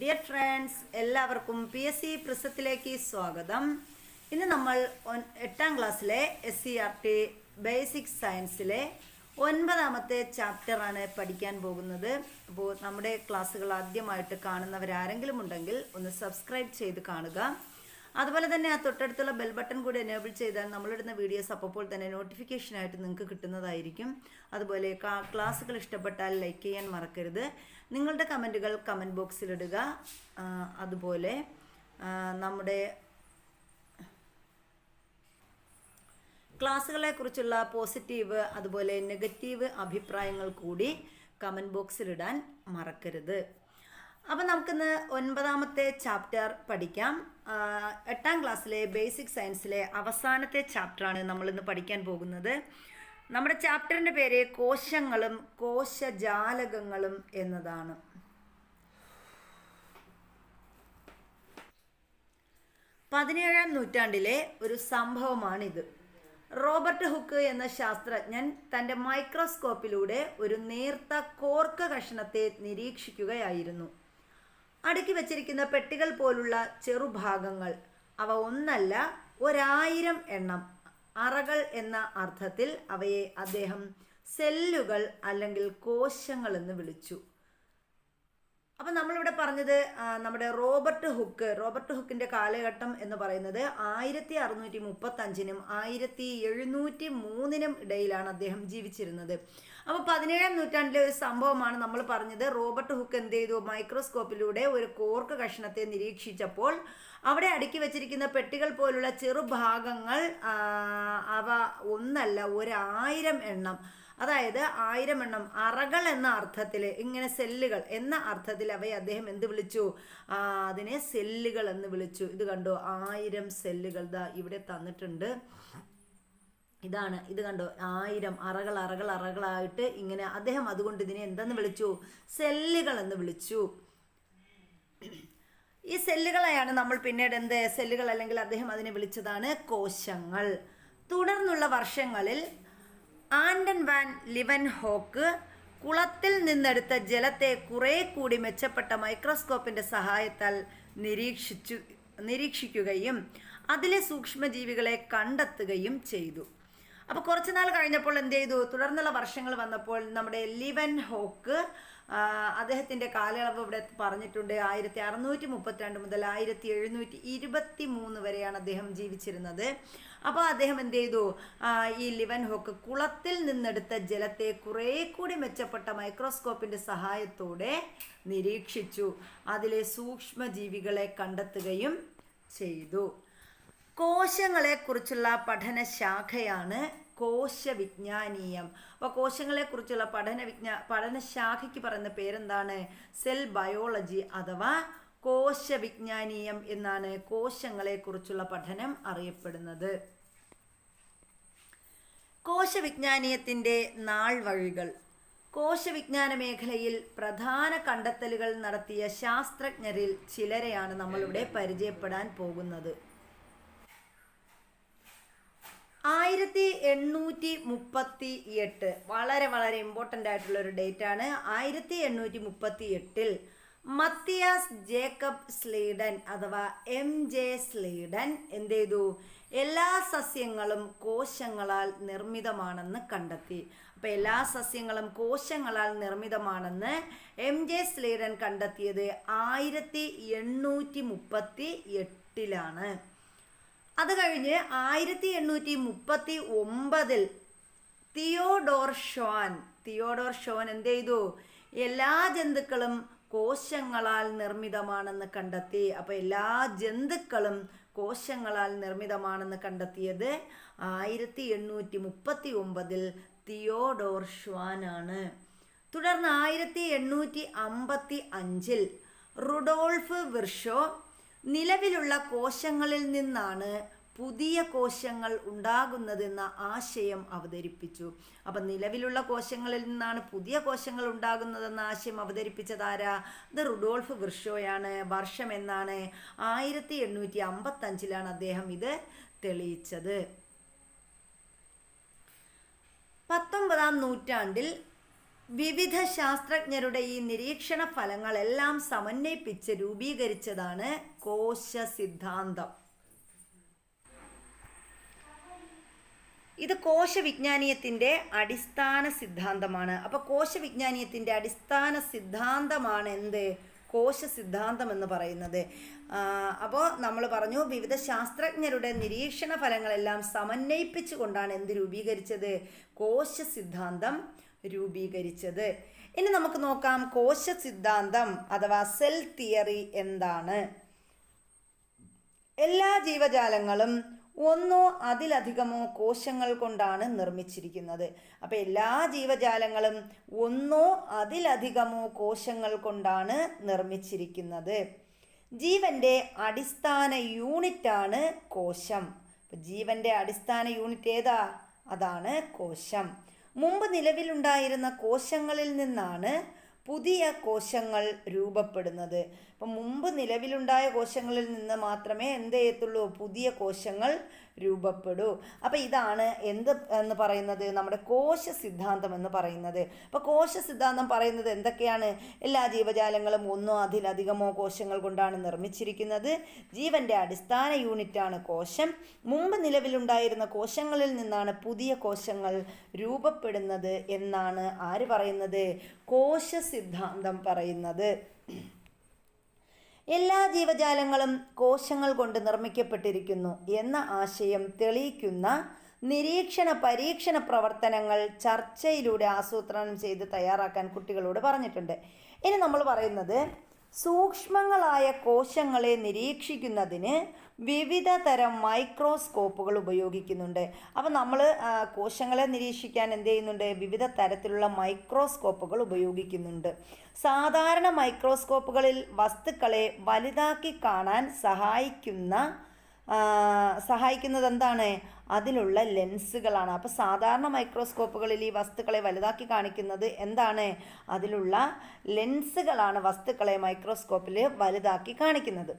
Dear friends എല്ലാവർക്കും P S C പ്രിസത്തിലേക്ക് സ്വാഗതം. ഇന്ന് നമ്മൾ എട്ടാം ക്ലാസ്സിലെ S C R T basic സയൻസിലെ ഒൻപതാമത്തെ ചാപ്റ്ററാണ് പഠിക്കാൻ പോകുന്നത്. അപ്പോൾ നമ്മുടെ ക്ലാസ്സുകൾ ആദ്യമായിട്ട് കാണുന്നവരാരെങ്കിലും ഉണ്ടെങ്കിൽ ഒന്ന് സബ്സ്ക്രൈബ് ചെയ്ത് കാണുക. അതുപോലെ തന്നെ ആ തൊട്ടടുത്തുള്ള ബെൽ ബട്ടൺ കൂടി എനേബിൾ ചെയ്താൽ നമ്മളിടുന്ന വീഡിയോസ് അപ്പോൾ തന്നെ നോട്ടിഫിക്കേഷനായിട്ട് നിങ്ങൾക്ക് കിട്ടുന്നതായിരിക്കും. അതുപോലെ ക്ലാസ്സുകൾ ഇഷ്ടപ്പെട്ടാൽ ലൈക്ക് ചെയ്യാൻ മറക്കരുത്. നിങ്ങളുടെ കമന്റുകൾ കമന്റ് ബോക്സിലിടുക അതുപോലെ നമ്മുടെ ക്ലാസ്സുകളെ കുറിച്ചുള്ള പോസിറ്റീവ് അതുപോലെ നെഗറ്റീവ് അഭിപ്രായങ്ങൾ കൂടി കമന്റ് ബോക്സിലിടാൻ മറക്കരുത്. അപ്പം നമുക്കിന്ന് ഒൻപതാമത്തെ ചാപ്റ്റർ പഠിക്കാം. എട്ടാം ക്ലാസ്സിലെ ബേസിക് സയൻസിലെ അവസാനത്തെ ചാപ്റ്ററാണ് നമ്മളിന്ന് പഠിക്കാൻ പോകുന്നത്. നമ്മുടെ ചാപ്റ്ററിന്റെ പേര് കോശങ്ങളും കോശജാലകങ്ങളും എന്നതാണ്. പതിനേഴാം നൂറ്റാണ്ടിലെ ഒരു സംഭവമാണിത്. റോബർട്ട് ഹുക്ക് എന്ന ശാസ്ത്രജ്ഞൻ തന്റെ മൈക്രോസ്കോപ്പിലൂടെ ഒരു നേർത്ത കോർക്ക കഷ്ണത്തെ നിരീക്ഷിക്കുകയായിരുന്നു. അടുക്കി വച്ചിരിക്കുന്ന പെട്ടികൾ പോലുള്ള ചെറുഭാഗങ്ങൾ. അവ ഒന്നല്ല ഒരായിരം എണ്ണം. അറകൾ എന്ന അർത്ഥത്തിൽ അവയെ അദ്ദേഹം സെല്ലുകൾ അല്ലെങ്കിൽ കോശങ്ങൾ എന്ന് വിളിച്ചു. അപ്പം നമ്മളിവിടെ പറഞ്ഞത് നമ്മുടെ റോബർട്ട് ഹുക്ക് റോബർട്ട് ഹുക്കിന്റെ കാലഘട്ടം എന്ന് പറയുന്നത് ആയിരത്തി അറുന്നൂറ്റി മുപ്പത്തി അഞ്ചിനും ആയിരത്തി എഴുന്നൂറ്റി മൂന്നിനും ഇടയിലാണ് അദ്ദേഹം ജീവിച്ചിരുന്നത്. അപ്പോൾ പതിനേഴാം നൂറ്റാണ്ടിലെ ഒരു സംഭവമാണ് നമ്മൾ പറഞ്ഞത്. റോബർട്ട് ഹുക്ക് എന്ത് ചെയ്തു? മൈക്രോസ്കോപ്പിലൂടെ ഒരു കോർക്ക് കഷ്ണത്തെ നിരീക്ഷിച്ചപ്പോൾ അവിടെ അടുക്കി വെച്ചിരിക്കുന്ന പെട്ടികൾ പോലുള്ള ചെറുഭാഗങ്ങൾ അവ ഒന്നല്ല ഒരായിരം എണ്ണം അതായത് ആയിരം എണ്ണം അറകൾ എന്ന അർത്ഥത്തിൽ ഇങ്ങനെ സെല്ലുകൾ എന്ന അർത്ഥത്തിൽ അവയെ അദ്ദേഹം എന്ത് വിളിച്ചു? അതിനെ സെല്ലുകൾ എന്ന് വിളിച്ചു. ഇത് കണ്ടോ? ആയിരം സെല്ലുകൾ ദാ ഇവിടെ തന്നിട്ടുണ്ട്. ഇതാണ് ഇത് കണ്ടോ? ആയിരം അറകൾ അറകൾ അറകളായിട്ട് ഇങ്ങനെ അദ്ദേഹം അതുകൊണ്ട് ഇതിനെ എന്തെന്ന് വിളിച്ചു? സെല്ലുകൾ എന്ന് വിളിച്ചു. ഈ സെല്ലുകളെയാണ് നമ്മൾ പിന്നീട് എന്ത്? സെല്ലുകൾ അല്ലെങ്കിൽ അദ്ദേഹം അതിനെ വിളിച്ചതാണ് കോശങ്ങൾ. തുടർന്നുള്ള വർഷങ്ങളിൽ ആൻഡൻ വാൻ ലിവൻ ഹോക്ക് കുളത്തിൽ നിന്നെടുത്ത ജലത്തെ കുറെ കൂടി മെച്ചപ്പെട്ട മൈക്രോസ്കോപ്പിന്റെ സഹായത്താൽ നിരീക്ഷിച്ചു നിരീക്ഷിക്കുകയും അതിലെ സൂക്ഷ്മജീവികളെ കണ്ടെത്തുകയും ചെയ്തു. അപ്പോൾ കുറച്ച് നാൾ കഴിഞ്ഞപ്പോൾ എന്ത് ചെയ്തു? തുടർന്നുള്ള വർഷങ്ങൾ വന്നപ്പോൾ നമ്മുടെ ലിവൻ ഹോക്ക് അദ്ദേഹത്തിന്റെ കാലയളവ് ഇവിടെ പറഞ്ഞിട്ടുണ്ട്. ആയിരത്തി അറുന്നൂറ്റി മുപ്പത്തിരണ്ട് മുതൽ ആയിരത്തി എഴുന്നൂറ്റി ഇരുപത്തി മൂന്ന് വരെയാണ് അദ്ദേഹം ജീവിച്ചിരുന്നത്. അപ്പോൾ അദ്ദേഹം എന്ത് ചെയ്തു? ഈ ലിവൻ ഹോക്ക് കുളത്തിൽ നിന്നെടുത്ത ജലത്തെ കുറേ കൂടി മെച്ചപ്പെട്ട മൈക്രോസ്കോപ്പിന്റെ സഹായത്തോടെ നിരീക്ഷിച്ചു. അതിലെ സൂക്ഷ്മജീവികളെ കണ്ടെത്തുകയും ചെയ്തു. കോശങ്ങളെക്കുറിച്ചുള്ള പഠനശാഖയാണ് കോശവിജ്ഞാനീയം. അപ്പോൾ കോശങ്ങളെക്കുറിച്ചുള്ള പഠന വിജ്ഞാ പഠനശാഖയ്ക്ക് പറയുന്ന പേരെന്താണ്? സെൽ ബയോളജി അഥവാ കോശവിജ്ഞാനീയം എന്നാണ് കോശങ്ങളെക്കുറിച്ചുള്ള പഠനം അറിയപ്പെടുന്നത്. കോശവിജ്ഞാനീയത്തിന്റെ നാൾ വഴികൾ കോശവിജ്ഞാന മേഖലയിൽ പ്രധാന കണ്ടെത്തലുകൾ നടത്തിയ ശാസ്ത്രജ്ഞരിൽ ചിലരെയാണ് നമ്മളിവിടെ പരിചയപ്പെടാൻ പോകുന്നത്. ആയിരത്തി എണ്ണൂറ്റി മുപ്പത്തി എട്ട് വളരെ വളരെ ഇമ്പോർട്ടന്റ് ആയിട്ടുള്ള ഒരു ഡേറ്റ് ആണ്. ആയിരത്തി എണ്ണൂറ്റി മുപ്പത്തി എട്ടിൽ മത്തിയാസ് ജേക്കബ് സ്ലീഡൻ അഥവാ എം ജെ സ്ലീഡൻ എന്ത് ചെയ്തു എല്ലാ സസ്യങ്ങളും കോശങ്ങളാൽ നിർമ്മിതമാണെന്ന് കണ്ടെത്തി. അപ്പോൾ എല്ലാ സസ്യങ്ങളും കോശങ്ങളാൽ നിർമ്മിതമാണെന്ന് എം ജെ സ്ലീഡൻ കണ്ടെത്തിയത് ആയിരത്തി എണ്ണൂറ്റി മുപ്പത്തി എട്ടിലാണ് അത് കഴിഞ്ഞ് ആയിരത്തി എണ്ണൂറ്റി മുപ്പത്തി ഒമ്പതിൽ തിയോഡോർ ഷോൻ തിയോഡോർ ഷോൻ എന്ത് ചെയ്തു? എല്ലാ ജന്തുക്കളും കോശങ്ങളാൽ നിർമ്മിതമാണെന്ന് കണ്ടെത്തി. അപ്പോൾ എല്ലാ ജന്തുക്കളും കോശങ്ങളാൽ നിർമ്മിതമാണെന്ന് കണ്ടെത്തിയത് ആയിരത്തി എണ്ണൂറ്റി മുപ്പത്തി ഒമ്പതിൽ തിയോഡോർ ഷ്വാനാണ് തുടർന്ന് ആയിരത്തി എണ്ണൂറ്റി അമ്പത്തി അഞ്ചിൽ റുഡോൾഫ് വിർഷോ നിലവിലുള്ള കോശങ്ങളിൽ നിന്നാണ് പുതിയ കോശങ്ങൾ ഉണ്ടാകുന്നതെന്ന ആശയം അവതരിപ്പിച്ചു. അപ്പം നിലവിലുള്ള കോശങ്ങളിൽ നിന്നാണ് പുതിയ കോശങ്ങൾ ഉണ്ടാകുന്നതെന്ന ആശയം അവതരിപ്പിച്ചത് ആരാ? ഇത് റുഡോൾഫ് വിർഷോയാണ്. വർഷം എന്നാണ്. ആയിരത്തി എണ്ണൂറ്റി അമ്പത്തഞ്ചിലാണ് അദ്ദേഹം ഇത് തെളിയിച്ചത്. പത്തൊമ്പതാം നൂറ്റാണ്ടിൽ വിവിധ ശാസ്ത്രജ്ഞരുടെ ഈ നിരീക്ഷണ ഫലങ്ങളെല്ലാം സമന്വയിപ്പിച്ച് രൂപീകരിച്ചതാണ് കോശ സിദ്ധാന്തം ഇത് കോശവിജ്ഞാനീയത്തിന്റെ അടിസ്ഥാന സിദ്ധാന്തമാണ്. അപ്പോൾ കോശവിജ്ഞാനീയത്തിന്റെ അടിസ്ഥാന സിദ്ധാന്തമാണ് എന്ത്? കോശ സിദ്ധാന്തം എന്ന് പറയുന്നത്. അപ്പോൾ നമ്മൾ പറഞ്ഞു വിവിധ ശാസ്ത്രജ്ഞരുടെ നിരീക്ഷണ ഫലങ്ങളെല്ലാം സമന്വയിപ്പിച്ചുകൊണ്ടാണ് എന്ത് രൂപീകരിച്ചത്? കോശ സിദ്ധാന്തം രൂപീകരിച്ചത്. ഇനി നമുക്ക് നോക്കാം കോശ സിദ്ധാന്തം അഥവാ സെൽ തിയറി എന്താണ്? എല്ലാ ജീവജാലങ്ങളും ഒന്നോ അതിലധികമോ കോശങ്ങൾ കൊണ്ടാണ് നിർമ്മിച്ചിരിക്കുന്നത്. അപ്പോൾ എല്ലാ ജീവജാലങ്ങളും ഒന്നോ അതിലധികമോ കോശങ്ങൾ കൊണ്ടാണ് നിർമ്മിച്ചിരിക്കുന്നത്. ജീവന്റെ അടിസ്ഥാന യൂണിറ്റാണ് കോശം. ജീവന്റെ അടിസ്ഥാന യൂണിറ്റ് ഏതാ? അതാണ് കോശം. മുമ്പ് നിലവിലുണ്ടായിരുന്ന കോശങ്ങളിൽ നിന്നാണ് പുതിയ കോശങ്ങൾ രൂപപ്പെടുന്നത്. അപ്പം മുമ്പ് നിലവിലുണ്ടായ കോശങ്ങളിൽ നിന്ന് മാത്രമേ എന്ത് ചെയ്യത്തുള്ളൂ? പുതിയ കോശങ്ങൾ രൂപപ്പെടൂ. അപ്പം ഇതാണ് എന്ത് എന്ന് പറയുന്നത്? നമ്മുടെ കോശ സിദ്ധാന്തം എന്ന് പറയുന്നത്. അപ്പോൾ കോശ സിദ്ധാന്തം പറയുന്നത് എന്തൊക്കെയാണ്? എല്ലാ ജീവജാലങ്ങളും ഒന്നോ അതിലധികമോ കോശങ്ങൾ കൊണ്ടാണ് നിർമ്മിച്ചിരിക്കുന്നത്. ജീവന്റെ അടിസ്ഥാന യൂണിറ്റാണ് കോശം. മുമ്പ് നിലവിലുണ്ടായിരുന്ന കോശങ്ങളിൽ നിന്നാണ് പുതിയ കോശങ്ങൾ രൂപപ്പെടുന്നത് എന്നാണ് ആര് പറയുന്നത്? കോശ സിദ്ധാന്തം പറയുന്നത്. എല്ലാ ജീവജാലങ്ങളും കോശങ്ങൾ കൊണ്ട് നിർമ്മിക്കപ്പെട്ടിരിക്കുന്നു എന്ന ആശയം തെളിയിക്കുന്ന നിരീക്ഷണ പരീക്ഷണ പ്രവർത്തനങ്ങൾ ചർച്ചയിലൂടെ ആസൂത്രണം ചെയ്ത് തയ്യാറാക്കാൻ കുട്ടികളോട് പറഞ്ഞിട്ടുണ്ട്. ഇനി നമ്മൾ പറയുന്നത് സൂക്ഷ്മങ്ങളായ കോശങ്ങളെ നിരീക്ഷിക്കുന്നതിന് വിവിധ തരം മൈക്രോസ്കോപ്പുകൾ ഉപയോഗിക്കുന്നുണ്ട്. അപ്പം നമ്മൾ കോശങ്ങളെ നിരീക്ഷിക്കാൻ എന്ത് ചെയ്യുന്നുണ്ട്? വിവിധ തരത്തിലുള്ള മൈക്രോസ്കോപ്പുകൾ ഉപയോഗിക്കുന്നുണ്ട്. സാധാരണ മൈക്രോസ്കോപ്പുകളിൽ വസ്തുക്കളെ വലുതാക്കി കാണാൻ സഹായിക്കുന്ന സഹായിക്കുന്നത് എന്താണ് അതിലുള്ള ലെൻസുകളാണ്. അപ്പോൾ സാധാരണ മൈക്രോസ്കോപ്പുകളിൽ ഈ വസ്തുക്കളെ വലുതാക്കി കാണിക്കുന്നത് എന്താണ്? അതിലുള്ള ലെൻസുകളാണ് വസ്തുക്കളെ മൈക്രോസ്കോപ്പിൽ വലുതാക്കി കാണിക്കുന്നത്.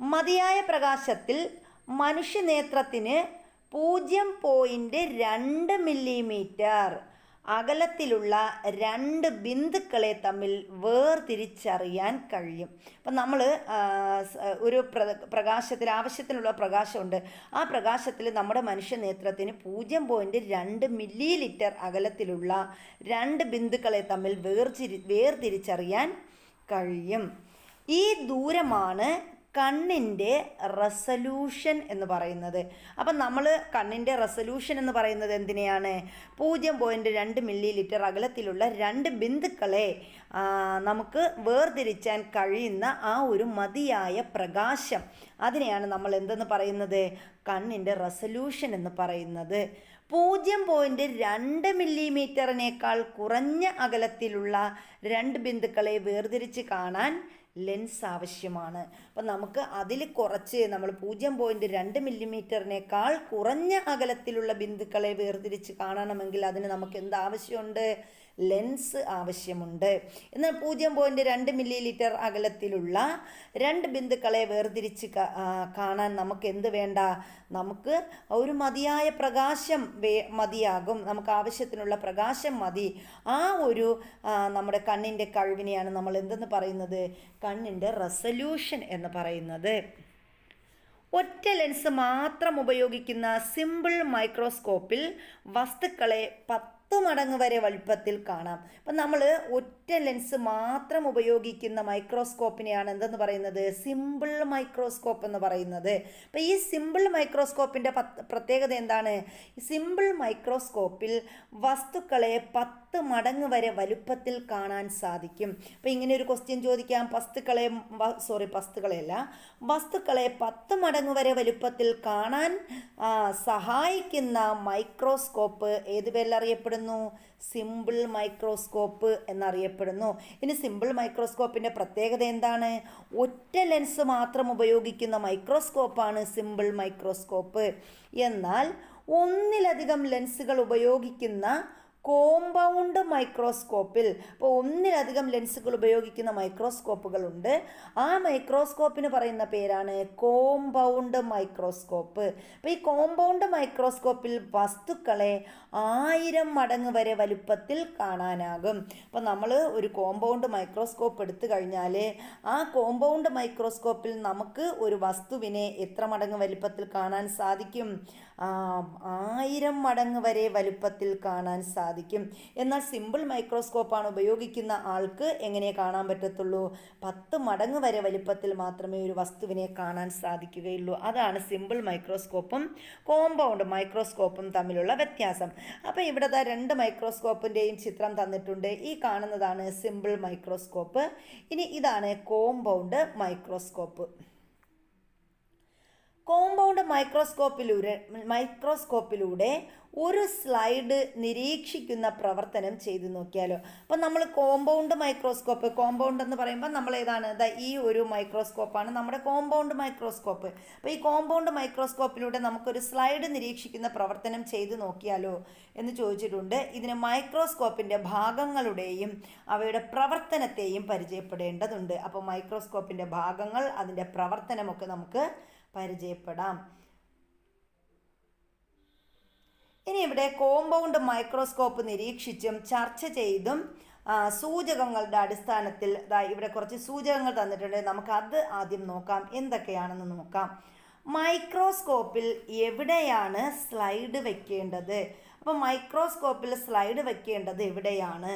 മതിയായ പ്രകാശത്തിൽ മനുഷ്യനേത്രത്തിന് പൂജ്യം പോയിന്റ് രണ്ട് മില്ലിമീറ്റർ അകലത്തിലുള്ള രണ്ട് ബിന്ദുക്കളെ തമ്മിൽ വേർതിരിച്ചറിയാൻ കഴിയും. അപ്പം നമ്മൾ ഒരു പ്ര പ്രകാശത്തിൽ ആവശ്യത്തിനുള്ള പ്രകാശമുണ്ട്. ആ പ്രകാശത്തിൽ നമ്മുടെ മനുഷ്യ നേത്രത്തിന് പൂജ്യം പോയിന്റ് രണ്ട് മില്ലി ലിറ്റർ അകലത്തിലുള്ള രണ്ട് ബിന്ദുക്കളെ തമ്മിൽ വേർതിരി വേർതിരിച്ചറിയാൻ കഴിയും. ഈ ദൂരമാണ് കണ്ണിന്റെ റെസല്യൂഷൻ എന്ന് പറയുന്നത്. അപ്പം നമ്മൾ കണ്ണിന്റെ റെസല്യൂഷൻ എന്ന് പറയുന്നത് എന്തിനെയാണ്? പൂജ്യം പോയിന്റ് രണ്ട് മില്ലി ലിറ്റർ അകലത്തിലുള്ള രണ്ട് ബിന്ദുക്കളെ നമുക്ക് വേർതിരിച്ചാൻ കഴിയുന്ന ആ ഒരു മതിയായ പ്രകാശം. അതിനെയാണ് നമ്മൾ എന്തെന്ന് പറയുന്നത്? കണ്ണിന്റെ റെസല്യൂഷൻ എന്ന് പറയുന്നത്. പൂജ്യം പോയിന്റ് രണ്ട് മില്ലിമീറ്ററിനേക്കാൾ കുറഞ്ഞ അകലത്തിലുള്ള രണ്ട് ബിന്ദുക്കളെ വേർതിരിച്ച് കാണാൻ ലെൻസ് ആവശ്യമാണ്. അപ്പം നമുക്ക് അതിൽ കുറച്ച് നമ്മൾ പൂജ്യം പോയിന്റ് രണ്ട് മില്ലിമീറ്ററിനേക്കാൾ കുറഞ്ഞ അകലത്തിലുള്ള ബിന്ദുക്കളെ വേർതിരിച്ച് കാണണമെങ്കിൽ അതിന് നമുക്ക് എന്ത് ആവശ്യമുണ്ട്? ലെൻസ് ആവശ്യമുണ്ട്. എന്നാൽ പൂജ്യം പോയിന്റ് രണ്ട് മില്ലി ലിറ്റർ അകലത്തിലുള്ള രണ്ട് ബിന്ദുക്കളെ വേർതിരിച്ച് കാണാൻ നമുക്ക് എന്ത് വേണ്ട? നമുക്ക് ഒരു മതിയായ പ്രകാശം വേ മതിയാകും. നമുക്ക് ആവശ്യത്തിനുള്ള പ്രകാശം മതി. ആ ഒരു നമ്മുടെ കണ്ണിന്റെ കഴിവിനെയാണ് നമ്മൾ എന്തെന്ന് പറയുന്നത്? കണ്ണിന്റെ റെസല്യൂഷൻ എന്ന് പറയുന്നത്. ഒറ്റ ലെൻസ് മാത്രം ഉപയോഗിക്കുന്ന സിമ്പിൾ മൈക്രോസ്കോപ്പിൽ വസ്തുക്കളെ പത്ത് പത്ത് മടങ്ങ് വരെ വലുപ്പത്തിൽ കാണാം. അപ്പം നമ്മൾ ഒറ്റ ലെൻസ് മാത്രം ഉപയോഗിക്കുന്ന മൈക്രോസ്കോപ്പിനെയാണ് എന്തെന്ന് പറയുന്നത്? സിമ്പിൾ മൈക്രോസ്കോപ്പ് എന്ന് പറയുന്നത്. അപ്പം ഈ സിമ്പിൾ മൈക്രോസ്കോപ്പിന്റെ പ്രത്യേകത എന്താണ്? സിമ്പിൾ മൈക്രോസ്കോപ്പിൽ വസ്തുക്കളെ പത്ത് മടങ്ങ് വരെ വലുപ്പത്തിൽ കാണാൻ സാധിക്കും. അപ്പം ഇങ്ങനെ ഒരു ക്വസ്റ്റ്യൻ ചോദിക്കാം. വസ്തുക്കളെ സോറി വസ്തുക്കളെയല്ല. വസ്തുക്കളെ പത്ത് മടങ്ങ് വരെ വലുപ്പത്തിൽ കാണാൻ സഹായിക്കുന്ന മൈക്രോസ്കോപ്പ് ഏത് പേരിൽ അറിയപ്പെടുന്നു? സിമ്പിൾ മൈക്രോസ്കോപ്പ് എന്നറിയപ്പെടുന്നു. ഇനി സിമ്പിൾ മൈക്രോസ്കോപ്പിന്റെ പ്രത്യേകത എന്താണ്? ഒറ്റ ലെൻസ് മാത്രം ഉപയോഗിക്കുന്ന മൈക്രോസ്കോപ്പാണ് സിമ്പിൾ മൈക്രോസ്കോപ്പ്. എന്നാൽ ഒന്നിലധികം ലെൻസുകൾ ഉപയോഗിക്കുന്ന കോമ്പൗണ്ട് മൈക്രോസ്കോപ്പിൽ ഇപ്പോൾ ഒന്നിലധികം ലെൻസുകൾ ഉപയോഗിക്കുന്ന മൈക്രോസ്കോപ്പുകളുണ്ട് ആ മൈക്രോസ്കോപ്പിന് പറയുന്ന പേരാണ് കോമ്പൗണ്ട് മൈക്രോസ്കോപ്പ് അപ്പോൾ ഈ കോമ്പൗണ്ട് മൈക്രോസ്കോപ്പിൽ വസ്തുക്കളെ ആയിരം മടങ്ങ് വരെ വലുപ്പത്തിൽ കാണാനാകും. അപ്പോൾ നമ്മൾ ഒരു കോമ്പൗണ്ട് മൈക്രോസ്കോപ്പ് എടുത്തു കഴിഞ്ഞാൽ ആ കോമ്പൗണ്ട് മൈക്രോസ്കോപ്പിൽ നമുക്ക് ഒരു വസ്തുവിനെ എത്ര മടങ്ങ് വലുപ്പത്തിൽ കാണാൻ സാധിക്കും? ആയിരം മടങ്ങ് വരെ വലുപ്പത്തിൽ കാണാൻ സാധിക്കും. എന്നാൽ സിമ്പിൾ മൈക്രോസ്കോപ്പാണ് ഉപയോഗിക്കുന്ന ആൾക്ക് എങ്ങനെ കാണാൻ പറ്റത്തുള്ളൂ? പത്ത് മടങ്ങ് വരെ വലുപ്പത്തിൽ മാത്രമേ ഒരു വസ്തുവിനെ കാണാൻ സാധിക്കുകയുള്ളൂ. അതാണ് സിമ്പിൾ മൈക്രോസ്കോപ്പും കോമ്പൗണ്ട് മൈക്രോസ്കോപ്പും തമ്മിലുള്ള വ്യത്യാസം. അപ്പോൾ ഇവിടുത്തെ രണ്ട് മൈക്രോസ്കോപ്പിന്റെയും ചിത്രം തന്നിട്ടുണ്ട്. ഈ കാണുന്നതാണ് സിമ്പിൾ മൈക്രോസ്കോപ്പ്. ഇനി ഇതാണ് കോമ്പൗണ്ട് മൈക്രോസ്കോപ്പ്. കോമ്പൗണ്ട് മൈക്രോസ്കോപ്പിലൂടെ മൈക്രോസ്കോപ്പിലൂടെ ഒരു സ്ലൈഡ് നിരീക്ഷിക്കുന്ന പ്രവർത്തനം ചെയ്തു നോക്കിയാലോ. അപ്പം നമ്മൾ കോമ്പൗണ്ട് മൈക്രോസ്കോപ്പ് കോമ്പൗണ്ട് എന്ന് പറയുമ്പോൾ നമ്മൾ ഏതാണ് ഈ ഒരു മൈക്രോസ്കോപ്പാണ് നമ്മുടെ കോമ്പൗണ്ട് മൈക്രോസ്കോപ്പ് അപ്പോൾ ഈ കോമ്പൗണ്ട് മൈക്രോസ്കോപ്പിലൂടെ നമുക്കൊരു സ്ലൈഡ് നിരീക്ഷിക്കുന്ന പ്രവർത്തനം ചെയ്തു നോക്കിയാലോ എന്ന് ചോദിച്ചിട്ടുണ്ട്. ഇതിന് മൈക്രോസ്കോപ്പിന്റെ ഭാഗങ്ങളുടെയും അവയുടെ പ്രവർത്തനത്തെയും പരിചയപ്പെടേണ്ടതുണ്ട്. അപ്പോൾ മൈക്രോസ്കോപ്പിന്റെ ഭാഗങ്ങൾ അതിന്റെ പ്രവർത്തനമൊക്കെ നമുക്ക് പരിചയപ്പെടാം. ഇനി ഇവിടെ കോമ്പൗണ്ട് മൈക്രോസ്കോപ്പ് നിരീക്ഷിച്ചും ചർച്ച ചെയ്തും സൂചകങ്ങളുടെ അടിസ്ഥാനത്തിൽ ഇവിടെ കുറച്ച് സൂചകങ്ങൾ തന്നിട്ടുണ്ട്. നമുക്ക് അത് ആദ്യം നോക്കാം. എന്തൊക്കെയാണെന്ന് നോക്കാം. മൈക്രോസ്കോപ്പിൽ എവിടെയാണ് സ്ലൈഡ് വെക്കേണ്ടത്? അപ്പോൾ മൈക്രോസ്കോപ്പിൽ സ്ലൈഡ് വെക്കേണ്ടത് എവിടെയാണ്?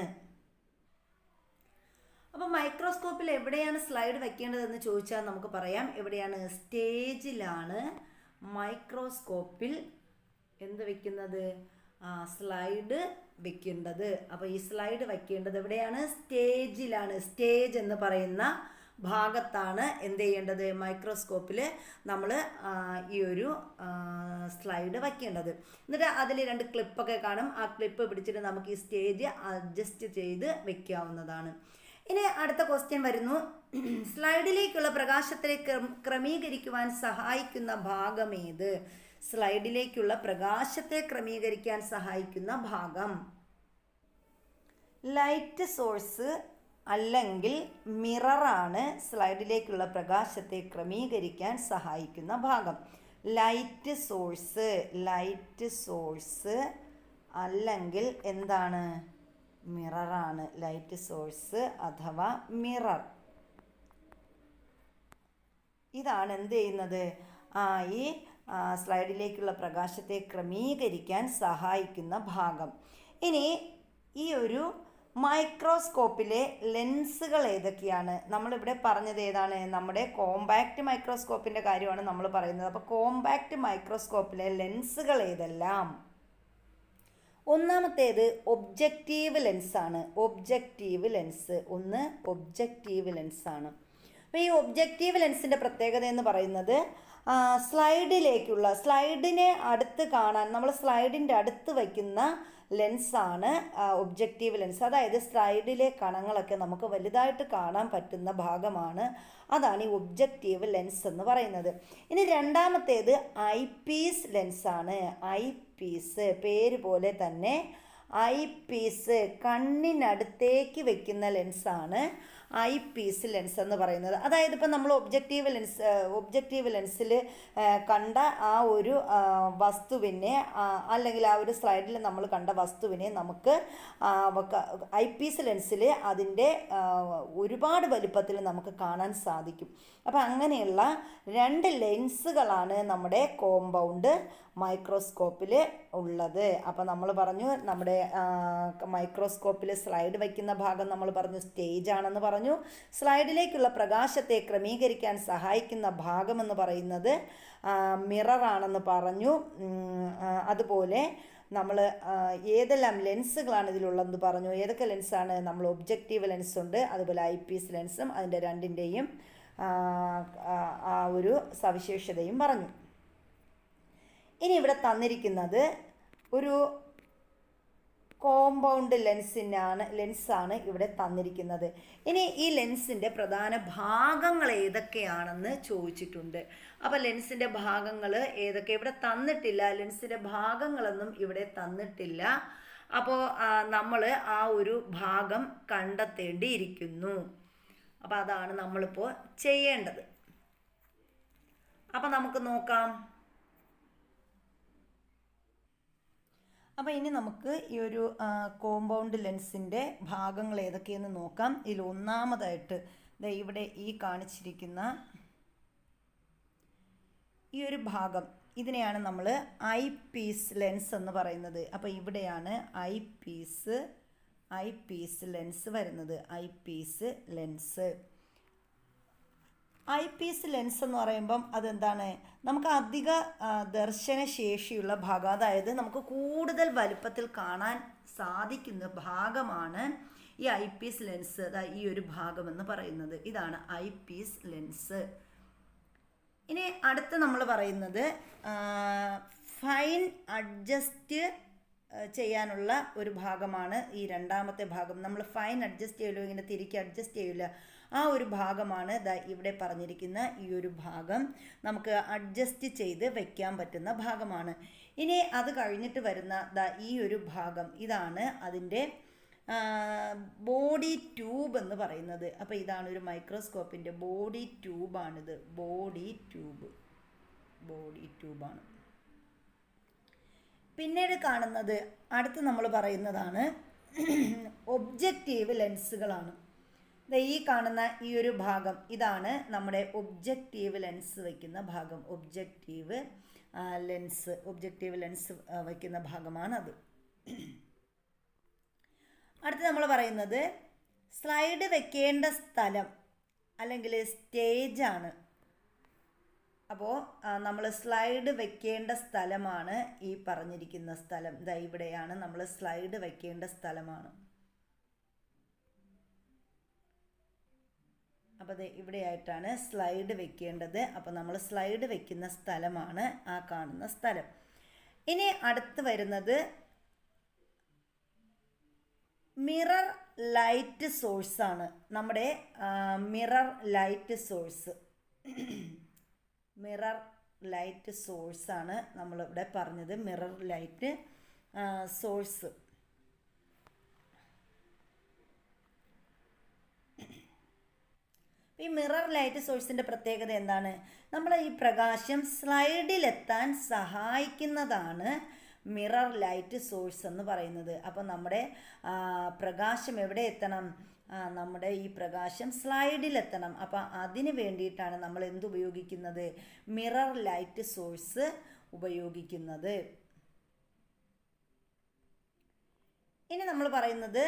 അപ്പോൾ മൈക്രോസ്കോപ്പിൽ എവിടെയാണ് സ്ലൈഡ് വെക്കേണ്ടതെന്ന് ചോദിച്ചാൽ നമുക്ക് പറയാം. എവിടെയാണ് സ്റ്റേജിലാണ് മൈക്രോസ്കോപ്പിൽ എന്ത് വെക്കുന്നത്? സ്ലൈഡ് വെക്കേണ്ടത്. അപ്പോൾ ഈ സ്ലൈഡ് വെക്കേണ്ടത് എവിടെയാണ്? സ്റ്റേജിലാണ്. സ്റ്റേജ് എന്ന് പറയുന്ന ഭാഗത്താണ് എന്ത് ചെയ്യേണ്ടത്? മൈക്രോസ്കോപ്പിൽ നമ്മൾ ഈ ഒരു സ്ലൈഡ് വയ്ക്കേണ്ടത് എന്നിട്ട് അതിൽ രണ്ട് ക്ലിപ്പൊക്കെ കാണും. ആ ക്ലിപ്പ് പിടിച്ചിട്ട് നമുക്ക് ഈ സ്റ്റേജ് അഡ്ജസ്റ്റ് ചെയ്ത് വെക്കാവുന്നതാണ്. ഇനി അടുത്ത ക്വസ്റ്റ്യൻ വരുന്നു. സ്ലൈഡിലേക്കുള്ള പ്രകാശത്തെ ക്രമ- ക്രമീകരിക്കുവാൻ സഹായിക്കുന്ന ഭാഗം ഏത് സ്ലൈഡിലേക്കുള്ള പ്രകാശത്തെ ക്രമീകരിക്കാൻ സഹായിക്കുന്ന ഭാഗം. ലൈറ്റ് സോഴ്സ് അല്ലെങ്കിൽ മിററാണ് സ്ലൈഡിലേക്കുള്ള പ്രകാശത്തെ ക്രമീകരിക്കാൻ സഹായിക്കുന്ന ഭാഗം. ലൈറ്റ് സോഴ്സ് ലൈറ്റ് സോഴ്സ് അല്ലെങ്കിൽ എന്താണ്? മിററാണ്. ലൈറ്റ് സോഴ്സ് അഥവാ മിറർ. ഇതാണ് എന്ത് ചെയ്യുന്നത്? ആ ഈ സ്ലൈഡിലേക്കുള്ള പ്രകാശത്തെ ക്രമീകരിക്കാൻ സഹായിക്കുന്ന ഭാഗം. ഇനി ഈ ഒരു മൈക്രോസ്കോപ്പിലെ ലെൻസുകൾ ഏതൊക്കെയാണ്? നമ്മളിവിടെ പറഞ്ഞത് ഏതാണ്? നമ്മുടെ കോമ്പാക്റ്റ് മൈക്രോസ്കോപ്പിന്റെ കാര്യമാണ് നമ്മൾ പറയുന്നത്. അപ്പോൾ കോമ്പാക്റ്റ് മൈക്രോസ്കോപ്പിലെ ലെൻസുകൾ ഏതെല്ലാം? ഒന്നാമത്തേത് ഒബ്ജക്റ്റീവ് ലെൻസാണ് ഒബ്ജക്റ്റീവ് ലെൻസ് ഒന്ന് ഒബ്ജക്റ്റീവ് ലെൻസാണ് അപ്പോൾ ഈ ഒബ്ജക്റ്റീവ് ലെൻസിന്റെ പ്രത്യേകത എന്ന് പറയുന്നത് സ്ലൈഡിലേക്കുള്ള സ്ലൈഡിനെ അടുത്ത് കാണാൻ നമ്മൾ സ്ലൈഡിന്റെ അടുത്ത് വയ്ക്കുന്ന ലെൻസാണ് ഒബ്ജക്റ്റീവ് ലെൻസ്. അതായത് സ്ലൈഡിലെ കണങ്ങളൊക്കെ നമുക്ക് വലുതായിട്ട് കാണാൻ പറ്റുന്ന ഭാഗമാണ്. അതാണ് ഈ ഒബ്ജക്റ്റീവ് ലെൻസ് എന്ന് പറയുന്നത്. ഇനി രണ്ടാമത്തേത് ഐ പീസ് ലെൻസാണ്. ഐ പീസ് പേര് പോലെ തന്നെ ഐ പീസ് കണ്ണിനടുത്തേക്ക് വെക്കുന്ന ലെൻസാണ്. ഐ പീസ് ലെൻസ് എന്ന് പറയുന്നത്. അതായത് ഇപ്പം നമ്മൾ ഒബ്ജക്റ്റീവ് ലെൻസ് ഒബ്ജക്റ്റീവ് ലെൻസിൽ കണ്ട ആ ഒരു വസ്തുവിനെ അല്ലെങ്കിൽ ആ ഒരു സ്ലൈഡിൽ നമ്മൾ കണ്ട വസ്തുവിനെ നമുക്ക് ഐ പീസ് ലെൻസിൽ അതിന്റെ ഒരുപാട് വലുപ്പത്തിൽ നമുക്ക് കാണാൻ സാധിക്കും. അപ്പം അങ്ങനെയുള്ള രണ്ട് ലെൻസുകളാണ് നമ്മുടെ കോമ്പൗണ്ട് മൈക്രോസ്കോപ്പിൽ ഉള്ളത്. അപ്പോൾ നമ്മൾ പറഞ്ഞു നമ്മുടെ മൈക്രോസ്കോപ്പിൽ സ്ലൈഡ് വയ്ക്കുന്ന ഭാഗം നമ്മൾ പറഞ്ഞു സ്റ്റേജ് ആണെന്ന് പറഞ്ഞു. സ്ലൈഡിലേക്കുള്ള പ്രകാശത്തെ ക്രമീകരിക്കാൻ സഹായിക്കുന്ന ഭാഗമെന്ന് പറയുന്നത് മിററാണെന്ന് പറഞ്ഞു. അതുപോലെ നമ്മൾ ഏതെല്ലാം ലെൻസുകളാണ് ഇതിലുള്ളതെന്ന് പറഞ്ഞു. ഏതൊക്കെ ലെൻസാണ്? നമ്മൾ ഒബ്ജക്റ്റീവ് ലെൻസ് ഉണ്ട് അതുപോലെ ഐ പീസ് ലെൻസും അതിന്റെ രണ്ടിന്റെയും ആ ഒരു സവിശേഷതയും പറഞ്ഞു. ഇനി ഇവിടെ തന്നിരിക്കുന്നത് ഒരു കോമ്പൗണ്ട് ലെൻസിനാണ് ലെൻസാണ് ഇവിടെ തന്നിരിക്കുന്നത്. ഇനി ഈ ലെൻസിന്റെ പ്രധാന ഭാഗങ്ങൾ ഏതൊക്കെയാണെന്ന് ചോദിച്ചിട്ടുണ്ട്. അപ്പോൾ ലെൻസിന്റെ ഭാഗങ്ങൾ ഏതൊക്കെ? ഇവിടെ തന്നിട്ടില്ല. ലെൻസിന്റെ ഭാഗങ്ങളൊന്നും ഇവിടെ തന്നിട്ടില്ല. അപ്പോൾ നമ്മൾ ആ ഒരു ഭാഗം കണ്ടെത്തേണ്ടിയിരിക്കുന്നു. അപ്പോൾ അതാണ് നമ്മളിപ്പോൾ ചെയ്യേണ്ടത്. അപ്പം നമുക്ക് നോക്കാം. അപ്പോൾ ഇനി നമുക്ക് ഈ ഒരു കോമ്പൗണ്ട് ലെൻസിന്റെ ഭാഗങ്ങൾ ഏതൊക്കെയെന്ന് നോക്കാം. ഇതിൽ ഒന്നാമതായിട്ട് ഇവിടെ ഈ കാണിച്ചിരിക്കുന്ന ഈ ഒരു ഭാഗം ഇതിനെയാണ് നമ്മൾ ഐ പീസ് ലെൻസ് എന്ന് പറയുന്നത്. അപ്പോൾ ഇവിടെയാണ് eyepiece eyepiece lens വരുന്നത്. Eyepiece lens eyepiece lens എന്ന് പറയുമ്പം അതെന്താണ്? നമുക്ക് അധിക ദർശന ദർശനശേഷിയുള്ള ഭാഗം അതായത് നമുക്ക് കൂടുതൽ വലുപ്പത്തിൽ കാണാൻ സാധിക്കുന്ന ഭാഗമാണ് ഈ ഐ പീസ് ലെൻസ് അതാ ഈ ഒരു ഭാഗം എന്ന് പറയുന്നത്. ഇതാണ് ഐ പീസ് ലെൻസ് ഇനി അടുത്ത് നമ്മൾ പറയുന്നത് ഫൈൻ അഡ്ജസ്റ്റ് ചെയ്യാനുള്ള ഒരു ഭാഗമാണ് ഈ രണ്ടാമത്തെ ഭാഗം. നമ്മൾ ഫൈൻ അഡ്ജസ്റ്റ് ചെയ്യുമല്ലോ ഇങ്ങനെ തിരിക്കി അഡ്ജസ്റ്റ് ചെയ്യില്ല ആ ഒരു ഭാഗമാണ് ദാ ഇവിടെ പറഞ്ഞിരിക്കുന്ന ഈ ഒരു ഭാഗം. നമുക്ക് അഡ്ജസ്റ്റ് ചെയ്ത് വയ്ക്കാൻ പറ്റുന്ന ഭാഗമാണ്. ഇനി അത് കഴിഞ്ഞിട്ട് വരുന്ന ദാ ഈ ഒരു ഭാഗം. ഇതാണ് അതിന്റെ ബോഡി ട്യൂബ് എന്ന് പറയുന്നത്. അപ്പോൾ ഇതാണ് ഒരു മൈക്രോസ്കോപ്പിന്റെ ബോഡി ട്യൂബാണിത് ബോഡി ട്യൂബ് ബോഡി ട്യൂബാണ് പിന്നീട് കാണുന്നത് അടുത്ത് നമ്മൾ പറയുന്നതാണ് ഒബ്ജക്റ്റീവ് ലെൻസുകളാണ് ഈ കാണുന്ന ഈ ഒരു ഭാഗം ഇതാണ് നമ്മുടെ ഒബ്ജക്റ്റീവ് ലെൻസ് വയ്ക്കുന്ന ഭാഗം. ഒബ്ജക്റ്റീവ് ലെൻസ് ഒബ്ജക്റ്റീവ് ലെൻസ് വയ്ക്കുന്ന ഭാഗമാണത് അടുത്ത് നമ്മൾ പറയുന്നത് സ്ലൈഡ് വെക്കേണ്ട സ്ഥലം അല്ലെങ്കിൽ സ്റ്റേജാണ് അപ്പോൾ നമ്മൾ സ്ലൈഡ് വെക്കേണ്ട സ്ഥലമാണ് ഈ പറഞ്ഞിരിക്കുന്ന സ്ഥലം. ഇതാ ഇവിടെയാണ് നമ്മൾ സ്ലൈഡ് വെക്കേണ്ട സ്ഥലമാണ്. അപ്പോൾ ദേ ഇവിടെയായിട്ടാണ് സ്ലൈഡ് വെക്കേണ്ടത്. അപ്പോൾ നമ്മൾ സ്ലൈഡ് വെക്കുന്ന സ്ഥലമാണ് ആ കാണുന്ന സ്ഥലം. ഇനി അടുത്ത് വരുന്നത് മിറർ ലൈറ്റ് സോഴ്സാണ് നമ്മുടെ mirror light source mirror light സോഴ്സാണ് നമ്മളിവിടെ പറഞ്ഞത്. മിറർ ലൈറ്റ് സോഴ്സ് ഈ മിറർ ലൈറ്റ് സോഴ്സിന്റെ പ്രത്യേകത എന്താണ്? നമ്മളെ ഈ പ്രകാശം സ്ലൈഡിലെത്താൻ സഹായിക്കുന്നതാണ് മിറർ ലൈറ്റ് സോഴ്സ് എന്ന് പറയുന്നത്. അപ്പോൾ നമ്മുടെ പ്രകാശം എവിടെ എത്തണം? നമ്മുടെ ഈ പ്രകാശം സ്ലൈഡിലെത്തണം അപ്പോൾ അതിന് വേണ്ടിയിട്ടാണ് നമ്മൾ എന്ത് ഉപയോഗിക്കുന്നത്? മിറർ ലൈറ്റ് സോഴ്സ് ഉപയോഗിക്കുന്നത്. ഇനി നമ്മൾ പറയുന്നത്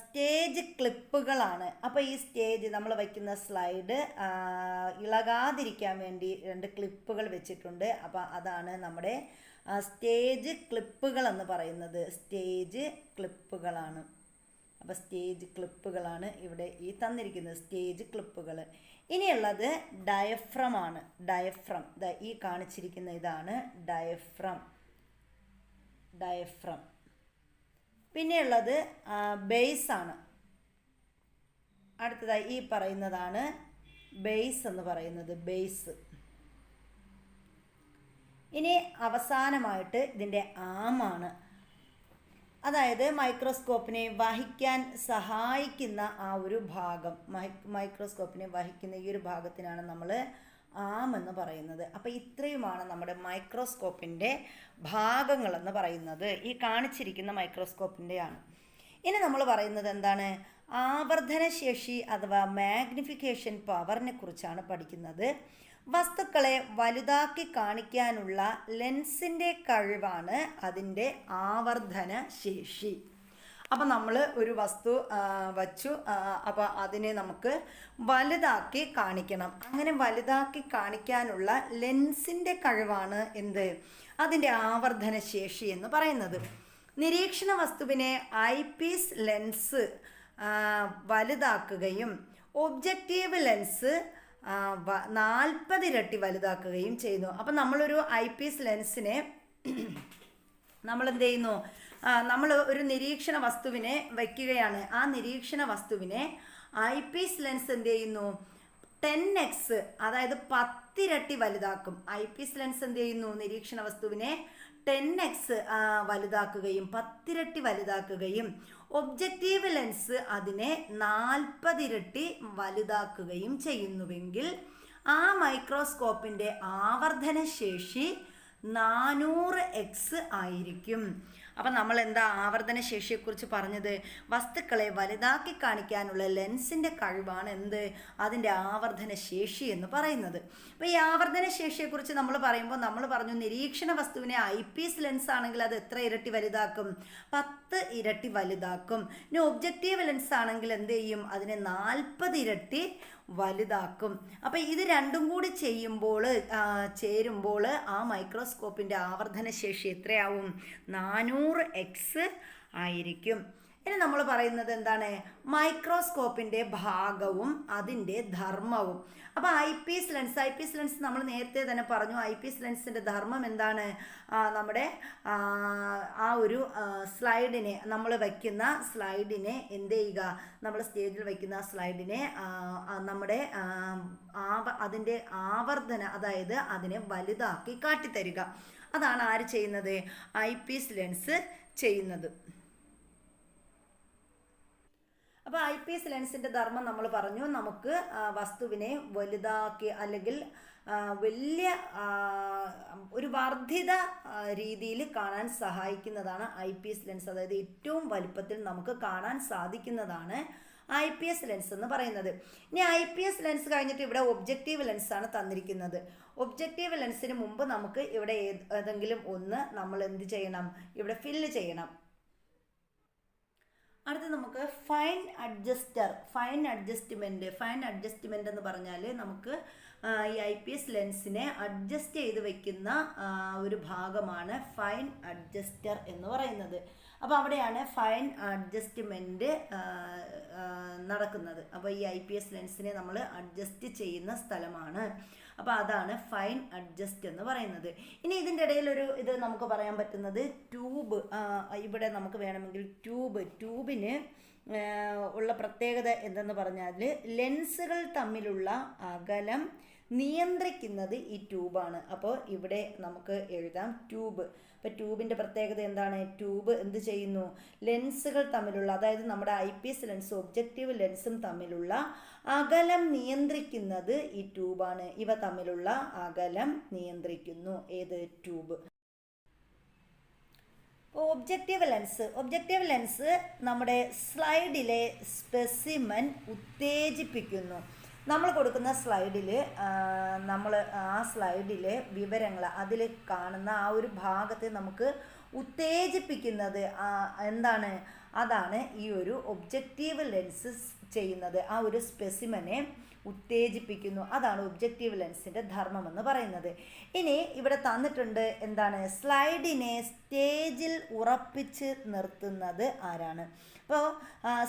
സ്റ്റേജ് ക്ലിപ്പുകളാണ് അപ്പോൾ ഈ സ്റ്റേജ് നമ്മൾ വയ്ക്കുന്ന സ്ലൈഡ് ഇളകാതിരിക്കാൻ വേണ്ടി രണ്ട് ക്ലിപ്പുകൾ വെച്ചിട്ടുണ്ട്. അപ്പോൾ അതാണ് നമ്മുടെ സ്റ്റേജ് ക്ലിപ്പുകൾ എന്ന് പറയുന്നത്. സ്റ്റേജ് ക്ലിപ്പുകളാണ് അപ്പോൾ സ്റ്റേജ് ക്ലിപ്പുകളാണ് ഇവിടെ ഈ തന്നിരിക്കുന്നത്. സ്റ്റേജ് ക്ലിപ്പുകൾ ഇനിയുള്ളത് ഡയഫ്രമാണ് ഡയഫ്രം ഈ കാണിച്ചിരിക്കുന്ന ഇതാണ് ഡയഫ്രം ഡയഫ്രം പിന്നെയുള്ളത് ബേസ് ആണ് അടുത്തതായി ഈ പറയുന്നതാണ് ബേസ് എന്ന് പറയുന്നത് ബേസ് ഇനി അവസാനമായിട്ട് ഇതിന്റെ ആമാണ്. അതായത് മൈക്രോസ്കോപ്പിനെ വഹിക്കാൻ സഹായിക്കുന്ന ആ ഒരു ഭാഗം മൈക്രോസ്കോപ്പിനെ വഹിക്കുന്ന ഈ ഒരു ഭാഗത്തിനാണ് നമ്മൾ ആം എന്ന് പറയുന്നത്. അപ്പോൾ ഇത്രയുമാണ് നമ്മുടെ മൈക്രോസ്കോപ്പിന്റെ ഭാഗങ്ങളെന്ന് പറയുന്നത്. ഈ കാണിച്ചിരിക്കുന്ന മൈക്രോസ്കോപ്പിന്റെയാണ് ഇനി നമ്മൾ പറയുന്നത് എന്താണ്? ആവർധനശേഷി അഥവാ മാഗ്നിഫിക്കേഷൻ പവറിനെ കുറിച്ചാണ് പഠിക്കുന്നത്. വസ്തുക്കളെ വലുതാക്കി കാണിക്കാനുള്ള ലെൻസിന്റെ കഴിവാണ് അതിന്റെ ആവർധന ശേഷി അപ്പം നമ്മൾ ഒരു വസ്തു വച്ചു അപ്പോൾ അതിനെ നമുക്ക് വലുതാക്കി കാണിക്കണം. അങ്ങനെ വലുതാക്കി കാണിക്കാനുള്ള ലെൻസിന്റെ കഴിവാണ് എന്ത്? അതിന്റെ ആവർധന ശേഷി എന്ന് പറയുന്നത്. നിരീക്ഷണ വസ്തുവിനെ ഐ പീസ് ലെൻസ് വലുതാക്കുകയും ഒബ്ജക്റ്റീവ് ലെൻസ് നാൽപ്പത് ഇരട്ടി വലുതാക്കുകയും ചെയ്യുന്നു. അപ്പം നമ്മളൊരു ഐ പീസ് ലെൻസിനെ നമ്മൾ എന്ത് ചെയ്യുന്നു നമ്മൾ ഒരു നിരീക്ഷണ വസ്തുവിനെ വയ്ക്കുകയാണ്. ആ നിരീക്ഷണ വസ്തുവിനെ ഐ പീസ് ലെൻസ് എന്ത് ചെയ്യുന്നു? ടെൻ എക്സ് അതായത് പത്തിരട്ടി വലുതാക്കും. ഐ പീസ് ലെൻസ് എന്ത് ചെയ്യുന്നു? നിരീക്ഷണ വസ്തുവിനെ ടെൻ എക്സ് വലുതാക്കുകയും പത്തിരട്ടി വലുതാക്കുകയും ഒബ്ജക്റ്റീവ് ലെൻസ് അതിനെ നാൽപ്പതിരട്ടി വലുതാക്കുകയും ചെയ്യുന്നുവെങ്കിൽ ആ മൈക്രോസ്കോപ്പിന്റെ ആവർധന ശേഷി നാനൂറ് എക്സ് ആയിരിക്കും. അപ്പം നമ്മൾ എന്താ ആവർത്തന ശേഷിയെക്കുറിച്ച് പറഞ്ഞത്? വസ്തുക്കളെ വലുതാക്കി കാണിക്കാനുള്ള ലെൻസിന്റെ കഴിവാണ് എന്ത്? അതിന്റെ ആവർത്തന ശേഷി എന്ന് പറയുന്നത്. അപ്പോൾ ഈ ആവർത്തന ശേഷിയെക്കുറിച്ച് നമ്മൾ പറയുമ്പോൾ നമ്മൾ പറഞ്ഞു നിരീക്ഷണ വസ്തുവിനെ ഐ പീസ് ലെൻസ് ആണെങ്കിൽ അത് എത്ര ഇരട്ടി വലുതാക്കും? പത്ത് ഇരട്ടി വലുതാക്കും. ഇനി ഒബ്ജക്റ്റീവ് ലെൻസ് ആണെങ്കിൽ എന്ത് ചെയ്യും? അതിനെ നാൽപ്പത് ഇരട്ടി വലുതാക്കും. അപ്പം ഇത് രണ്ടും കൂടി ചെയ്യുമ്പോൾ ചേരുമ്പോൾ ആ മൈക്രോസ്കോപ്പിന്റെ ആവർത്തന ശേഷി എത്രയാവും? നാനൂറ് എക്സ് ആയിരിക്കും. ഇനി നമ്മൾ പറയുന്നത് എന്താണ്? മൈക്രോസ്കോപ്പിന്റെ ഭാഗവും അതിന്റെ ധർമ്മവും. അപ്പോൾ I P S lens I P S lens നമ്മൾ നേരത്തെ തന്നെ പറഞ്ഞു. ഐ പി എസ് ലെൻസിന്റെ ധർമ്മം എന്താണ്? നമ്മുടെ ആ, ഒരു സ്ലൈഡിനെ നമ്മൾ വയ്ക്കുന്ന സ്ലൈഡിനെ എന്ത് ചെയ്യുക? നമ്മൾ സ്റ്റേജിൽ വയ്ക്കുന്ന സ്ലൈഡിനെ നമ്മുടെ ആവ അതിന്റെ ആവർത്തന അതായത് അതിനെ വലുതാക്കി കാട്ടിത്തരിക. അതാണ് ആര് ചെയ്യുന്നത്? ഐ പി എസ് ലെൻസ് ചെയ്യുന്നത്. അപ്പോൾ ഐ പി എസ് ലെൻസിന്റെ ധർമ്മം നമ്മൾ പറഞ്ഞു. നമുക്ക് വസ്തുവിനെ വലുതാക്കി അല്ലെങ്കിൽ വലിയ ഒരു വർദ്ധിത രീതിയിൽ കാണാൻ സഹായിക്കുന്നതാണ് ഐ പി എസ് ലെൻസ് അതായത് ഏറ്റവും വലുപ്പത്തിൽ നമുക്ക് കാണാൻ സാധിക്കുന്നതാണ് ഐ പി എസ് ലെൻസ് എന്ന് പറയുന്നത്. ഇനി ഐ പി എസ് ലെൻസ് കഴിഞ്ഞിട്ട് ഇവിടെ ഒബ്ജക്റ്റീവ് ലെൻസാണ് തന്നിരിക്കുന്നത്. ഒബ്ജക്റ്റീവ് ലെൻസിന് മുമ്പ് നമുക്ക് ഇവിടെ ഏത് ഏതെങ്കിലും ഒന്ന് നമ്മൾ എന്ത് ചെയ്യണം? ഇവിടെ ഫില്ല് ചെയ്യണം. അടുത്ത് നമുക്ക് fine adjuster fine adjustment fine adjustment എന്ന് പറഞ്ഞാൽ നമുക്ക് ഈ ഐ പി എസ് ലെൻസിനെ അഡ്ജസ്റ്റ് ചെയ്ത് വയ്ക്കുന്ന ഒരു ഭാഗമാണ് ഫൈൻ അഡ്ജസ്റ്റർ എന്ന് പറയുന്നത്. അപ്പോൾ അവിടെയാണ് ഫൈൻ അഡ്ജസ്റ്റ്മെന്റ് നടക്കുന്നത്. അപ്പോൾ ഈ ഐ പി എസ് ലെൻസിനെ നമ്മൾ അഡ്ജസ്റ്റ് ചെയ്യുന്ന സ്ഥലമാണ്. അപ്പോൾ അതാണ് ഫൈൻ അഡ്ജസ്റ്റ് എന്ന് പറയുന്നത്. ഇനി ഇതിന്റെ ഇടയിൽ ഒരു ഇത് നമുക്ക് പറയാൻ പറ്റുന്നത് ട്യൂബ് ഇവിടെ നമുക്ക് വേണമെങ്കിൽ ട്യൂബ് ട്യൂബിന് ഉള്ള പ്രത്യേകത എന്തെന്ന് പറഞ്ഞാൽ ലെൻസുകൾ തമ്മിലുള്ള അകലം നിയന്ത്രിക്കുന്നത് ഈ ട്യൂബാണ് അപ്പോൾ ഇവിടെ നമുക്ക് എഴുതാം ട്യൂബ് അപ്പോൾ ട്യൂബിന്റെ പ്രത്യേകത എന്താണ്? ട്യൂബ് എന്ത് ചെയ്യുന്നു? ലെൻസുകൾ തമ്മിലുള്ള അതായത് നമ്മുടെ ഐ പി എസ് ലെൻസും ഒബ്ജക്റ്റീവ് ലെൻസും തമ്മിലുള്ള അകലം നിയന്ത്രിക്കുന്നത് ഈ ട്യൂബാണ്. ഇവ തമ്മിലുള്ള അകലം നിയന്ത്രിക്കുന്നു. ഏത്? Tube. Objective lens. Objective lens നമ്മുടെ സ്ലൈഡിലെ സ്പെസിമൻ ഉത്തേജിപ്പിക്കുന്നു. നമ്മൾ കൊടുക്കുന്ന സ്ലൈഡിൽ നമ്മൾ ആ സ്ലൈഡിലെ വിവരങ്ങൾ അതിൽ കാണുന്ന ആ ഒരു ഭാഗത്തെ നമുക്ക് ഉത്തേജിപ്പിക്കുന്നത് എന്താണ്? അതാണ് ഈ ഒരു ഒബ്ജക്റ്റീവ് ലെൻസ് ചെയ്യുന്നത്. ആ ഒരു സ്പെസിമനെ ഉത്തേജിപ്പിക്കുന്നു. അതാണ് ഒബ്ജക്റ്റീവ് ലെൻസിന്റെ ധർമ്മം എന്ന് പറയുന്നത്. ഇനി ഇവിടെ തന്നിട്ടുണ്ട് എന്താണ്? സ്ലൈഡിനെ സ്റ്റേജിൽ ഉറപ്പിച്ച് നിർത്തുന്നത് ആരാണ്? അപ്പോൾ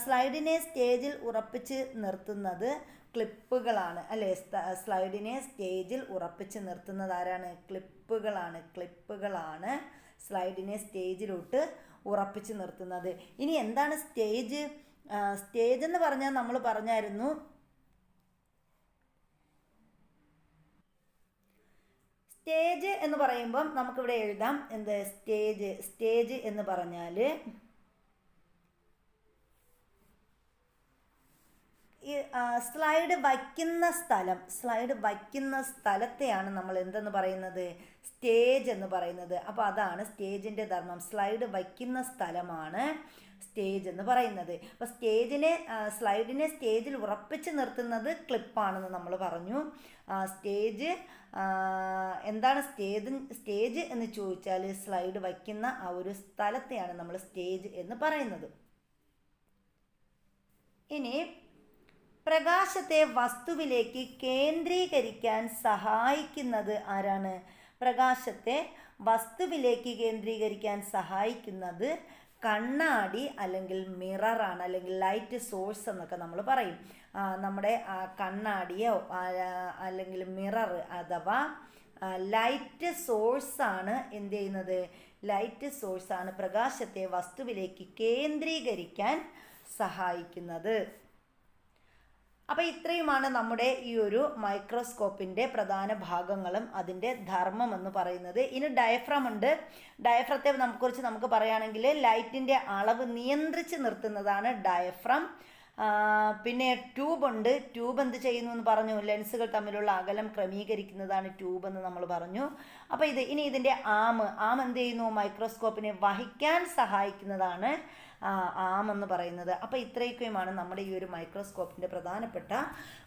സ്ലൈഡിനെ സ്റ്റേജിൽ ഉറപ്പിച്ച് നിർത്തുന്നത് ക്ലിപ്പുകളാണ്. അല്ലേ? സ്ലൈഡിനെ സ്റ്റേജിൽ ഉറപ്പിച്ച് നിർത്തുന്നത് ആരാണ്? ക്ലിപ്പുകളാണ്. ക്ലിപ്പുകളാണ് സ്ലൈഡിനെ സ്റ്റേജിലോട്ട് ഉറപ്പിച്ച് നിർത്തുന്നത്. ഇനി എന്താണ് സ്റ്റേജ്? സ്റ്റേജ് എന്ന് പറഞ്ഞാൽ നമ്മൾ പറഞ്ഞായിരുന്നു സ്റ്റേജ് എന്ന് പറയുമ്പം നമുക്കിവിടെ എഴുതാം. എന്ത്? സ്റ്റേജ്. സ്റ്റേജ് എന്ന് പറഞ്ഞാൽ സ്ലൈഡ് വയ്ക്കുന്ന സ്ഥലം സ്ലൈഡ് വയ്ക്കുന്ന സ്ഥലത്തെയാണ് നമ്മൾ എന്തെന്ന് പറയുന്നത്? സ്റ്റേജ് എന്ന് പറയുന്നത്. അപ്പോൾ അതാണ് സ്റ്റേജിന്റെ ധർമ്മം. സ്ലൈഡ് വയ്ക്കുന്ന സ്ഥലമാണ് സ്റ്റേജ് എന്ന് പറയുന്നത്. അപ്പോൾ സ്റ്റേജിനെ സ്ലൈഡിനെ സ്റ്റേജിൽ ഉറപ്പിച്ച് നിർത്തുന്നത് ക്ലിപ്പാണെന്ന് നമ്മൾ പറഞ്ഞു. സ്റ്റേജ് എന്താണ് സ്റ്റേജ് സ്റ്റേജ് എന്ന് ചോദിച്ചാൽ സ്ലൈഡ് വയ്ക്കുന്ന ആ ഒരു സ്ഥലത്തെയാണ് നമ്മൾ സ്റ്റേജ് എന്ന് പറയുന്നത്. ഇനി പ്രകാശത്തെ വസ്തുവിലേക്ക് കേന്ദ്രീകരിക്കാൻ സഹായിക്കുന്നത് ആരാണ്? പ്രകാശത്തെ വസ്തുവിലേക്ക് കേന്ദ്രീകരിക്കാൻ സഹായിക്കുന്നത് കണ്ണാടി അല്ലെങ്കിൽ മിററാണ് അല്ലെങ്കിൽ ലൈറ്റ് സോഴ്സ് എന്നൊക്കെ നമ്മൾ പറയും. നമ്മുടെ കണ്ണാടിയോ അല്ലെങ്കിൽ മിറർ അഥവാ ലൈറ്റ് സോഴ്സാണ് എന്ത് ചെയ്യുന്നത്? ലൈറ്റ് സോഴ്സാണ് പ്രകാശത്തെ വസ്തുവിലേക്ക് കേന്ദ്രീകരിക്കാൻ സഹായിക്കുന്നത്. അപ്പോൾ ഇത്രയുമാണ് നമ്മുടെ ഈ ഒരു മൈക്രോസ്കോപ്പിന്റെ പ്രധാന ഭാഗങ്ങളും അതിന്റെ ധർമ്മം എന്ന് പറയുന്നത്. ഇനി ഡയഫ്രം ഉണ്ട്. ഡയഫ്രത്തെ കുറിച്ച് നമുക്ക് പറയുകയാണെങ്കിൽ ലൈറ്റിന്റെ അളവ് നിയന്ത്രിച്ച് നിർത്തുന്നതാണ് ഡയഫ്രം പിന്നെ ട്യൂബ് ഉണ്ട്. ട്യൂബ് എന്ത് ചെയ്യുന്നു എന്ന് പറഞ്ഞു. ലെൻസുകൾ തമ്മിലുള്ള അകലം ക്രമീകരിക്കുന്നതാണ് ട്യൂബ് എന്ന് നമ്മൾ പറഞ്ഞു. അപ്പോൾ ഇത് ഇനി ഇതിന്റെ ആം ആം എന്ത് ചെയ്യുന്നു? മൈക്രോസ്കോപ്പിനെ വഹിക്കാൻ സഹായിക്കുന്നതാണ്. ആ, ആം എന്ന് പറയുന്നത്. അപ്പോൾ ഇത്രയൊക്കെയുമാണ് നമ്മുടെ ഈ ഒരു മൈക്രോസ്കോപ്പിന്റെ പ്രധാനപ്പെട്ട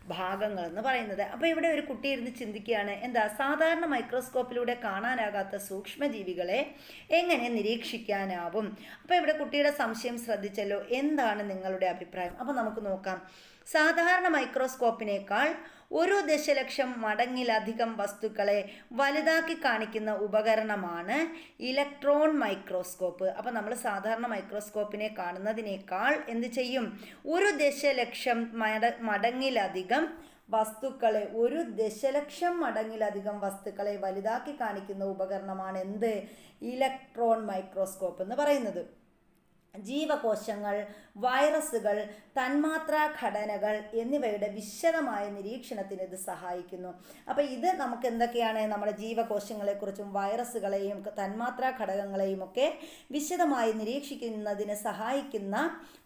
ഭാഗങ്ങൾ എന്ന് പറയുന്നത്. അപ്പോൾ ഇവിടെ ഒരു കുട്ടി ഇരുന്ന് ചിന്തിക്കുകയാണ് എന്താ സാധാരണ മൈക്രോസ്കോപ്പിലൂടെ കാണാനാകാത്ത സൂക്ഷ്മജീവികളെ എങ്ങനെ നിരീക്ഷിക്കാനാവും? അപ്പോൾ ഇവിടെ കുട്ടിയുടെ സംശയം ശ്രദ്ധിച്ചല്ലോ എന്താണ് നിങ്ങളുടെ അഭിപ്രായം? അപ്പോൾ നമുക്ക് നോക്കാം. സാധാരണ മൈക്രോസ്കോപ്പിനേക്കാൾ ഒരു ദശലക്ഷം മടങ്ങിലധികം വസ്തുക്കളെ വലുതാക്കി കാണിക്കുന്ന ഉപകരണമാണ് ഇലക്ട്രോൺ മൈക്രോസ്കോപ്പ്. അപ്പോൾ നമ്മൾ സാധാരണ മൈക്രോസ്കോപ്പിനെ കാണുന്നതിനേക്കാൾ എന്ത് ചെയ്യും? ഒരു ദശലക്ഷം മട മടങ്ങിലധികം വസ്തുക്കളെ ഒരു ദശലക്ഷം മടങ്ങിലധികം വസ്തുക്കളെ വലുതാക്കി കാണിക്കുന്ന ഉപകരണമാണ് എന്ത്? ഇലക്ട്രോൺ മൈക്രോസ്കോപ്പ് എന്ന് പറയുന്നത്. ജീവകോശങ്ങൾ വൈറസുകൾ തന്മാത്രാ ഘടനകൾ എന്നിവയുടെ വിശദമായ നിരീക്ഷണത്തിന് ഇത് സഹായിക്കുന്നു. അപ്പോൾ ഇത് നമുക്ക് എന്തൊക്കെയാണ് നമ്മുടെ ജീവകോശങ്ങളെക്കുറിച്ചും വൈറസുകളെയും തന്മാത്രാ ഘടകങ്ങളെയും ഒക്കെ വിശദമായി നിരീക്ഷിക്കുന്നതിന് സഹായിക്കുന്ന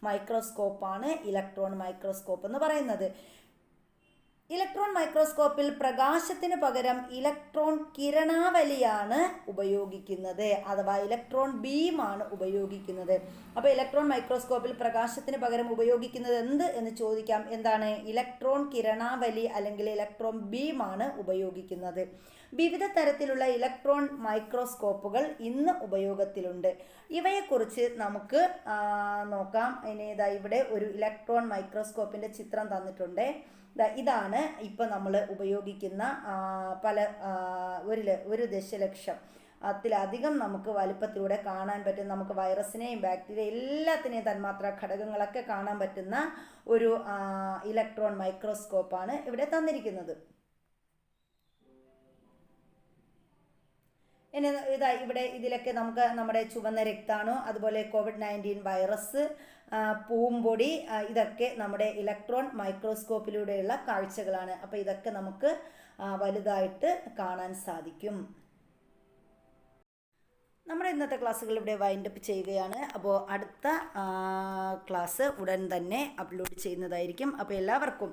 മൈക്രോസ്കോപ്പാണ് ഇലക്ട്രോൺ മൈക്രോസ്കോപ്പ് എന്ന് പറയുന്നത്. ഇലക്ട്രോൺ മൈക്രോസ്കോപ്പിൽ പ്രകാശത്തിന് പകരം ഇലക്ട്രോൺ കിരണാവലിയാണ് ഉപയോഗിക്കുന്നത് അഥവാ ഇലക്ട്രോൺ ബീമാണ് ഉപയോഗിക്കുന്നത്. അപ്പോൾ ഇലക്ട്രോൺ മൈക്രോസ്കോപ്പിൽ പ്രകാശത്തിന് പകരം ഉപയോഗിക്കുന്നത് എന്ത് എന്ന് ചോദിക്കാം. എന്താണ്? ഇലക്ട്രോൺ കിരണാവലി അല്ലെങ്കിൽ ഇലക്ട്രോൺ ബീമാണ് ഉപയോഗിക്കുന്നത്. വിവിധ തരത്തിലുള്ള ഇലക്ട്രോൺ മൈക്രോസ്കോപ്പുകൾ ഇന്ന് ഉപയോഗത്തിലുണ്ട്. ഇവയെക്കുറിച്ച് നമുക്ക് നോക്കാം. ഇനി ഇതാ ഇവിടെ ഒരു ഇലക്ട്രോൺ മൈക്രോസ്കോപ്പിന്റെ ചിത്രം തന്നിട്ടുണ്ട്. ഇതാണ് ഇപ്പോൾ നമ്മൾ ഉപയോഗിക്കുന്ന പല ഒരു ഒരു ദശലക്ഷം. അതിലധികം നമുക്ക് വലുപ്പത്തിലൂടെ കാണാൻ പറ്റും നമുക്ക് വൈറസിനെയും ബാക്ടീരിയ എല്ലാത്തിനെയും തന്മാത്ര ഘടകങ്ങളൊക്കെ കാണാൻ പറ്റുന്ന ഒരു ഇലക്ട്രോൺ മൈക്രോസ്കോപ്പാണ് ഇവിടെ തന്നിരിക്കുന്നത്. ഇനി ഇതാ ഇവിടെ ഇതിലൊക്കെ നമുക്ക് നമ്മുടെ ചുവന്ന രക്താണു അതുപോലെ കോവിഡ് നയന്റീൻ വൈറസ് പൂമ്പൊടി ഇതൊക്കെ നമ്മുടെ ഇലക്ട്രോൺ മൈക്രോസ്കോപ്പിലൂടെയുള്ള കാഴ്ചകളാണ്. അപ്പോൾ ഇതൊക്കെ നമുക്ക് വലുതായിട്ട് കാണാൻ സാധിക്കും. നമ്മുടെ ഇന്നത്തെ ക്ലാസ്സുകൾ ഇവിടെ വൈൻഡ് അപ്പ് ചെയ്യുകയാണ്. അപ്പോൾ അടുത്ത ക്ലാസ് ഉടൻ തന്നെ അപ്ലോഡ് ചെയ്യുന്നതായിരിക്കും. അപ്പോൾ എല്ലാവർക്കും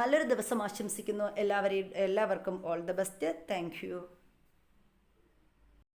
നല്ലൊരു ദിവസം ആശംസിക്കുന്നു. എല്ലാവരെയും എല്ലാവർക്കും ഓൾ ദ ബെസ്റ്റ് താങ്ക്